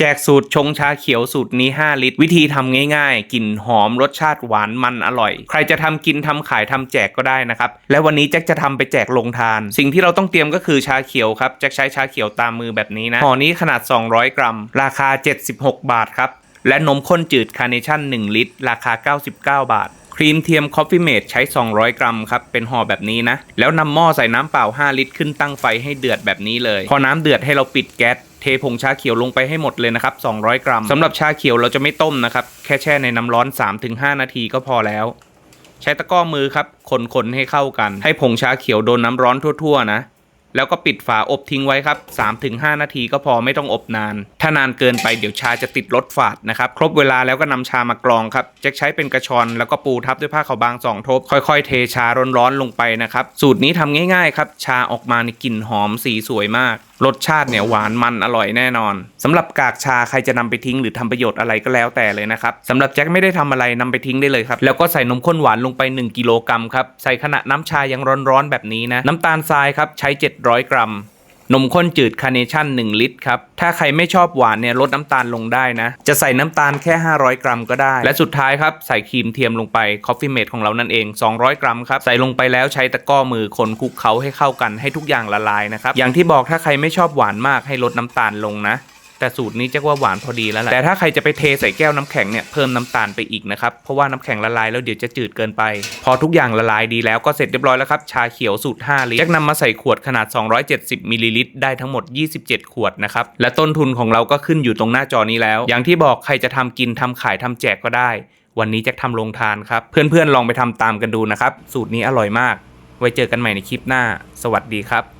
แจกสูตรชงชาเขียวสูตรนี้ 5 ลิตร วิธีทำง่ายๆกลิ่นหอมรสชาติหวานมันอร่อย ใครจะทำกินทำขายทำแจกก็ได้นะครับ และวันนี้แจ็คจะทำไปแจกลงทาน สิ่งที่เราต้องเตรียมก็คือชาเขียวครับแจ็คใช้ชาเขียวตามมือแบบนี้นะห่อนี้ขนาด 200 กรัม ราคา 76 บาทครับ และนมข้นจืดคาร์เนชั่น 1 ลิตร ราคา 99 บาทครีมเทียมคอฟฟี่เมดใช้ 200 กรัมครับ เป็นห่อแบบนี้นะ แล้วนำหม้อใส่น้ำเปล่า 5 ลิตรขึ้นตั้งไฟให้เดือดแบบนี้เลย พอน้ำเดือดให้เราปิดแก๊ส เทผงชาเขียวลงไปให้หมดเลยนะครับ 200 กรัมสำหรับชาเขียวเราจะไม่ต้มนะครับ แค่แช่ในน้ำร้อน 3-5 นาทีก็พอแล้ว ใช้ตะกร้อมือครับคนๆให้เข้ากัน ให้ผงชาเขียวโดนน้ำร้อนทั่วๆ นะแล้วก็ปิดฝาอบทิ้งไว้ครับ 3-5 นาทีก็พอไม่ต้องอบนาน ถ้านานเกินไปเดี๋ยวชาจะติดรสฝาดนะครับ ครบเวลาแล้วก็นำชามากรองครับจ็คใช้เป็นกระชอนแล้วก็ปูทับด้วยผ้าขาวบางสองทบ ค่อยๆ เทชาร้อนๆลงไปนะครับ สูตรนี้ทำง่ายๆครับ ชาออกมาในกลิ่นหอมสีสวยมาก รสชาติเนี่ยหวานมันอร่อยแน่นอนสำหรับกากชาใครจะนำไปทิ้งหรือทำประโยชน์อะไรก็แล้วแต่เลยนะครับสำหรับแจ็คไม่ได้ทำอะไรนำไปทิ้งได้เลยครับแล้วก็ใส่นมข้นหวานลงไป 1 กิโลกรัมครับใส่ขณะน้ำชายังร้อนๆแบบนี้นะน้ำตาลทรายครับใช้ 700 กรัม นมข้นจืดคาร์เนชั่น 1 ลิตรครับ ถ้าใครไม่ชอบหวานเนี่ยลดน้ำตาลลงได้นะ จะใส่น้ำตาลแค่ 500 กรัมก็ได้ และสุดท้ายครับ ใส่ครีมเทียมลงไปคอฟฟี่เมดของเรานั่นเอง 200 กรัมครับ ใส่ลงไปแล้วใช้ตะก้อมือคนคลุกเคล้าให้เข้ากันให้ทุกอย่างละลายนะครับ อย่างที่บอกถ้าใครไม่ชอบหวานมากให้ลดน้ำตาลลงนะ แต่สูตรนี้จะว่าหวานพอดีแล้วแหละแต่ถ้าใครจะไปเทใส่แก้วน้ำแข็งเนี่ยเพิ่มน้ำตาลไปอีกนะครับเพราะว่าน้ำแข็งละลายแล้วเดี๋ยวจะจืดเกินไป พอทุกอย่างละลายดีแล้วก็เสร็จเรียบร้อยแล้วครับชาเขียวสูตร 5 ลิตรแยกนำมาใส่ขวดขนาด 270มิลลิลิตรได้ทั้งหมด 27 ขวดนะครับและต้นทุนของเราก็ขึ้นอยู่ตรงหน้าจอนี้แล้ว อย่างที่บอกใครจะทำกินทำขายทำแจกก็ได้ วันนี้จะทำลงทานครับ เพื่อนๆลองไปทำตามกันดูนะครับสูตรนี้อร่อยมาก ไว้เจอกันใหม่ในคลิปหน้า สวัสดีครับ